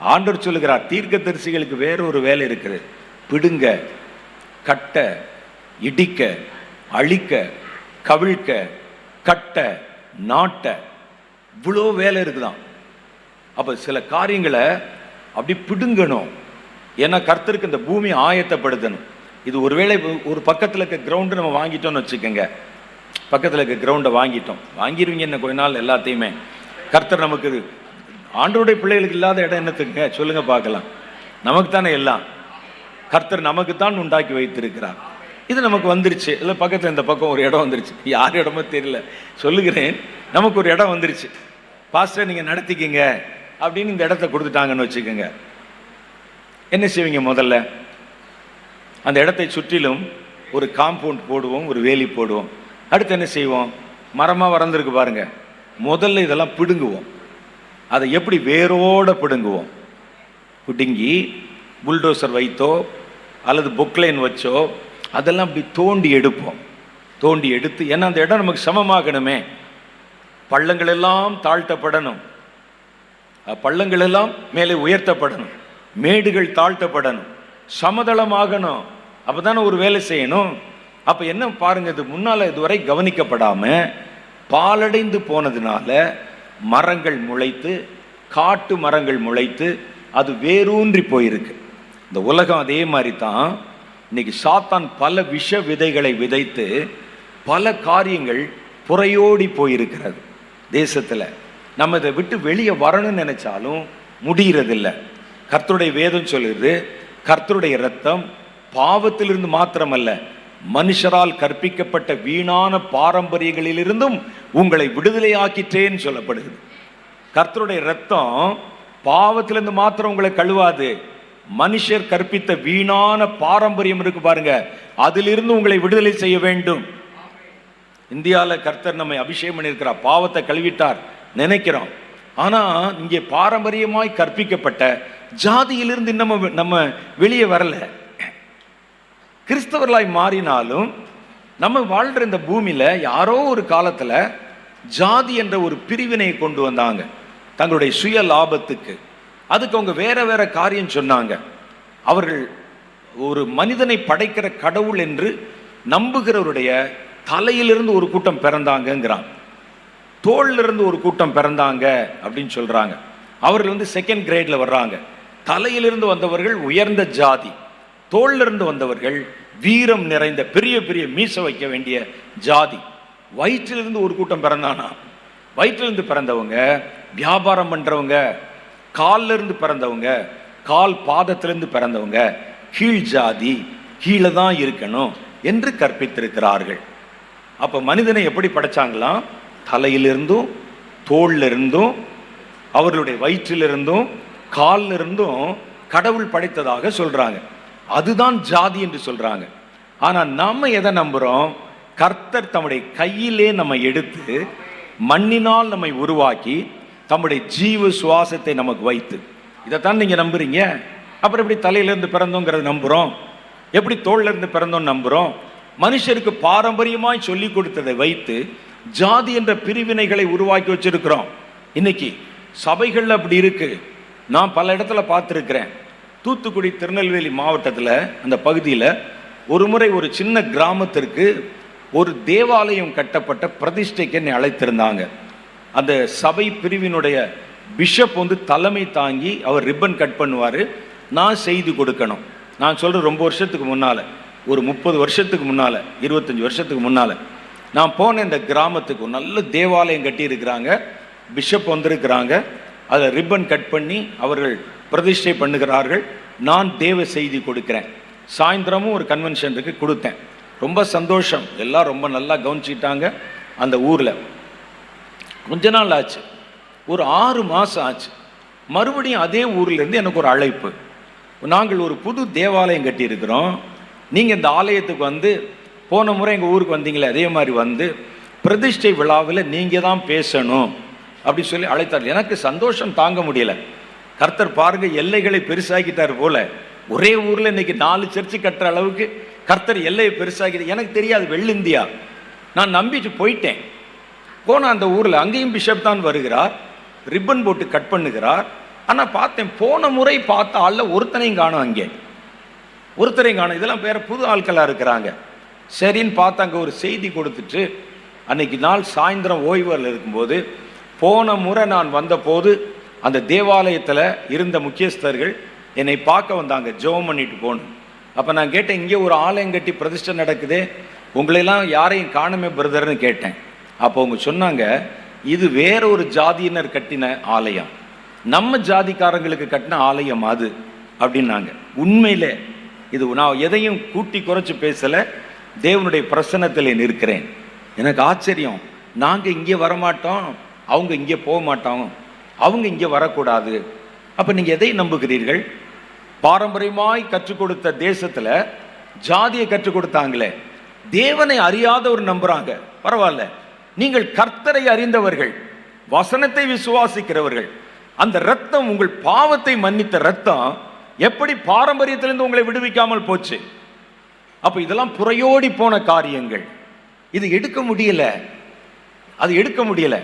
ஆண்டவர் சொல்லுகிறார் தீர்க்க தரிசிகளுக்கு வேற ஒரு வேலை இருக்குது. பிடுங்க கட்ட இடிக்க அழிக்க கவிழ்க்க கட்ட நாட்ட இவ்வளோ வேலை இருக்குதான் அப்போ சில காரியங்களை அப்படி பிடுங்கணும். ஏன்னா கர்த்தருக்கு இந்த பூமி ஆயத்தப்படுத்தணும். இது ஒருவேளை ஒரு பக்கத்தில் இருக்க கிரவுண்டு நம்ம வாங்கிட்டோம்னு வச்சுக்கோங்க. பக்கத்தில் இருக்க கிரவுண்டை வாங்கிட்டோம். வாங்கிடுவீங்க என்ன கொஞ்ச நாள் எல்லாத்தையுமே. கர்த்தர் நமக்கு ஆண்டோடைய பிள்ளைகளுக்கு இல்லாத இடம் என்னத்துங்க சொல்லுங்க பார்க்கலாம். நமக்கு தானே எல்லாம். கர்த்தர் நமக்கு தான் உண்டாக்கி வைத்திருக்கிறார். இது நமக்கு வந்துருச்சு. இல்லை பக்கத்தில் இந்த பக்கம் ஒரு இடம் வந்துருச்சு. யார் இடமோ தெரியல. சொல்லுகிறேன் நமக்கு ஒரு இடம் வந்துருச்சு. பாஸ்டர் நீங்கள் நடத்திக்கிங்க. அப்படின்னு இந்த இடத்த கொடுத்துட்டாங்கன்னு வச்சுக்கோங்க. என்ன செய்வீங்க முதல்ல? அந்த இடத்தை சுற்றிலும் ஒரு காம்பவுண்ட் போடுவோம் ஒரு வேலி போடுவோம். அடுத்து என்ன செய்வோம்? மரமாக வளர்ந்துருக்கு பாருங்க. முதல்ல இதெல்லாம் பிடுங்குவோம். அதை எப்படி வேரோட பிடுங்குவோம்? பிடுங்கி புல்டோசர் வைத்தோ அல்லது பொக்லைன் வச்சோ அதெல்லாம் அப்படி தோண்டி எடுப்போம். தோண்டி எடுத்து ஏன்னா அந்த இடம் நமக்கு சமமாகணுமே. பள்ளங்கள் எல்லாம் தாழ்த்தப்படணும். பள்ளங்கள் எல்லாம் மேலே உயர்த்தப்படணும். மேடுகள் தாழ்த்தப்படணும். சமதளமாகணும். அப்பதானே ஒரு வேலை செய்யணும். அப்போ என்ன பாருங்க இது முன்னால் இதுவரை கவனிக்கப்படாமல் பாலடைந்து போனதுனால மரங்கள் முளைத்து காட்டு மரங்கள் முளைத்து அது வேரூன்றி போயிருக்கு. இந்த உலகம் அதே மாதிரி தான் இன்னைக்கு சாத்தான் பல விஷ விதைகளை விதைத்து பல காரியங்கள் புறையோடி போயிருக்கிறது தேசத்தில். நம்ம இதை விட்டு வெளியே வரணும்னு நினைச்சாலும் முடிகிறதில்லை கர்த்தருடைய வேதம் சொல்லுது கர்த்தருடைய ரத்தம் பாவத்திலிருந்து மாத்திரமல்ல மனுஷரால் கற்பிக்கப்பட்ட வீணான பாரம்பரியங்களிலிருந்தும் உங்களை விடுதலையாக்கிற்றேன்னு சொல்லப்படுகிறது. கர்த்தருடைய ரத்தம் பாவத்திலிருந்து மாத்திரம் உங்களை கழுவாது. மனுஷர் கற்பித்த வீணான பாரம்பரியம் இருக்கு பாருங்க. அதிலிருந்து உங்களை விடுதலை செய்ய வேண்டும். இந்தியாவில் கர்த்தர் நம்மை அபிஷேகம் பண்ணியிருக்கிறார். பாவத்தை கழுவிட்டார். நினைக்கிறோம். ஆனா இங்கே பாரம்பரியமாய் கற்பிக்கப்பட்ட ஜாதியிலிருந்து இன்னும் நம்ம வெளியே வரலை. கிறிஸ்தவர்களாய் மாறினாலும் நம்ம வாழ்ற இந்த பூமியில் யாரோ ஒரு காலத்தில் ஜாதி என்ற ஒரு பிரிவினை கொண்டு வந்தாங்க. தங்களுடைய சுய லாபத்துக்கு. அதுக்கு அவங்க வேற வேற காரியம் சொன்னாங்க. அவர்கள் ஒரு மனிதனை படைக்கிற கடவுள் என்று நம்புகிறவருடைய தலையிலிருந்து ஒரு கூட்டம் பிறந்தாங்கங்கிறான் தோளிலிருந்து இருந்து ஒரு கூட்டம் பிறந்தாங்க அப்படின்னு சொல்கிறாங்க அவர்கள் வந்து செகண்ட் கிரேடில் வர்றாங்க. தலையிலிருந்து வந்தவர்கள் உயர்ந்த ஜாதி. தோளிலிருந்து வந்தவர்கள் வீரம் நிறைந்த பெரிய பெரிய மீச வைக்க வேண்டிய ஜாதி. வயிற்றிலிருந்து ஒரு கூட்டம் பிறந்தானா? வயிற்றிலிருந்து பிறந்தவங்க வியாபாரம் பண்ணுறவங்க காலிலிருந்து பிறந்தவங்க கால் பாதத்திலிருந்து பிறந்தவங்க கீழ் ஜாதி கீழே தான் இருக்கணும் என்று கற்பித்திருக்கிறார்கள். அப்போ மனிதனை எப்படி படைச்சாங்களாம்? தலையிலிருந்தும் தோளிலிருந்தும் இருந்தும் அவர்களுடைய வயிற்றிலிருந்தும் காலிலிருந்தும் கடவுள் படைத்ததாக சொல்கிறாங்க அதுதான் ஜாதி என்று சொல்றாங்க. ஆனா நாம எதை நம்புறோம்? கர்த்தர் தம்முடைய கையிலே நம்ம எடுத்து மண்ணினால் நம்மை உருவாக்கி தம்முடைய ஜீவ சுவாசத்தை நமக்கு வைத்து. இதைத்தான் நீங்க நம்புறீங்க? அப்புறம் எப்படி தலையிலேருந்து பிறந்தோங்கிறத நம்புறோம்? எப்படி தோல்லிருந்து பிறந்தோம் நம்புறோம்? மனுஷருக்கு பாரம்பரியமாய் சொல்லி கொடுத்ததை வைத்து ஜாதி என்ற பிரிவினைகளை உருவாக்கி வச்சிருக்கிறோம். இன்னைக்கு சபைகளில் அப்படி இருக்கு. நான் பல இடத்துல பார்த்துருக்கிறேன். தூத்துக்குடி திருநெல்வேலி மாவட்டத்தில் அந்த பகுதியில் ஒரு முறை ஒரு சின்ன கிராமத்திற்கு ஒரு தேவாலயம் கட்டப்பட்ட பிரதிஷ்டைக்கு என்னை அழைத்திருந்தாங்க. அந்த சபை பிரிவினுடைய பிஷப் வந்து தலைமை தாங்கி அவர் ரிப்பன் கட் பண்ணுவார். நான் செய்து கொடுக்கணும். நான் சொல்கிறேன் ரொம்ப வருஷத்துக்கு முன்னால். ஒரு முப்பது வருஷத்துக்கு முன்னால் இருபத்தஞ்சி வருஷத்துக்கு முன்னால். நான் போன இந்த கிராமத்துக்கு நல்ல தேவாலயம் கட்டியிருக்கிறாங்க. பிஷப் வந்திருக்கிறாங்க. அதை ரிப்பன் கட் பண்ணி அவர்கள் பிரதிஷ்டை பண்ணுகிறார்கள். நான் தேவ செய்தி கொடுக்கிறேன். சாயந்தரமும் ஒரு கன்வென்ஷனுக்கு கொடுத்தேன். ரொம்ப சந்தோஷம். எல்லாம் ரொம்ப நல்லா கவனிச்சிட்டாங்க அந்த ஊரில். கொஞ்ச நாள் ஆச்சு. ஒரு ஆறு மாதம் ஆச்சு. மறுபடியும் அதே ஊர்லேருந்து எனக்கு ஒரு அழைப்பு. நாங்கள் ஒரு புது தேவாலயம் கட்டியிருக்கிறோம். நீங்கள் இந்த ஆலயத்துக்கு வந்து போன முறை எங்கள் ஊருக்கு வந்தீங்களே அதே மாதிரி வந்து பிரதிஷ்டை விழாவில் நீங்கள் தான் பேசணும். அப்படி சொல்லி அழைத்தார் எனக்கு சந்தோஷம் தாங்க முடியலை. கர்த்தர் பாருங்க எல்லைகளை பெருசாக்கிட்டார் போல. ஒரே ஊரில் இன்னைக்கு நாலு சர்ச்சு கட்டுற அளவுக்கு கர்த்தர் எல்லையை பெருசாக்கிட்டு எனக்கு தெரியாது வெள்ளிந்தியா நான் நம்பிட்டு போயிட்டேன். போன அந்த ஊரில் அங்கேயும் பிஷப் தான் வருகிறார். ரிப்பன் போட்டு கட் பண்ணுகிறார். ஆனா பார்த்தேன் போன முறை பார்த்த ஆள்ல ஒருத்தனையும் காணும் அங்கே. ஒருத்தரையும் காணும். இதெல்லாம் வேற புது ஆட்களா இருக்கிறாங்க. சரின்னு பார்த்து அங்கே ஒரு செய்தி கொடுத்துட்டு அன்னைக்கு நாள் சாயந்தரம் ஓய்வில் இருக்கும்போது போன முறை நான் வந்தபோது அந்த தேவாலயத்தில் இருந்த முக்கியஸ்தர்கள் என்னை பார்க்க வந்தாங்க ஜெபம் பண்ணிட்டு போகணும் அப்போ நான் கேட்டேன் இங்கே ஒரு ஆலயம் கட்டி பிரதிஷ்டை நடக்குது உங்களையெல்லாம் யாரையும் காணுமே பிரதர்னு கேட்டேன். அப்போ அவங்க சொன்னாங்க இது வேற ஒரு ஜாதியினர் கட்டின ஆலயம். நம்ம ஜாதிக்காரங்களுக்கு கட்டின ஆலயம் அது அப்படின்னாங்க. உண்மையிலே இது நான் எதையும் கூட்டி குறைச்சி பேசலை தேவனுடைய பிரசன்னத்தில் நிற்கிறேன். எனக்கு ஆச்சரியம் நாங்கள் இங்கே வரமாட்டோம் அவங்க இங்கே போக மாட்டோம் அவங்க இங்கே வரக்கூடாது. அப்போ நீங்கள் எதை நம்புகிறீர்கள்? பாரம்பரியமாய் கற்றுக் கொடுத்த தேசத்தில் ஜாதியை கற்றுக் கொடுத்தாங்களே. தேவனை அறியாதவர் நம்புகிறாங்க பரவாயில்ல. நீங்கள் கர்த்தரை அறிந்தவர்கள் வசனத்தை விசுவாசிக்கிறவர்கள் அந்த ரத்தம் உங்கள் பாவத்தை மன்னித்த ரத்தம் எப்படி பாரம்பரியத்திலிருந்து உங்களை விடுவிக்காமல் போச்சு? அப்போ இதெல்லாம் புறையோடி போன காரியங்கள். இது எடுக்க முடியல. அது எடுக்க முடியலை.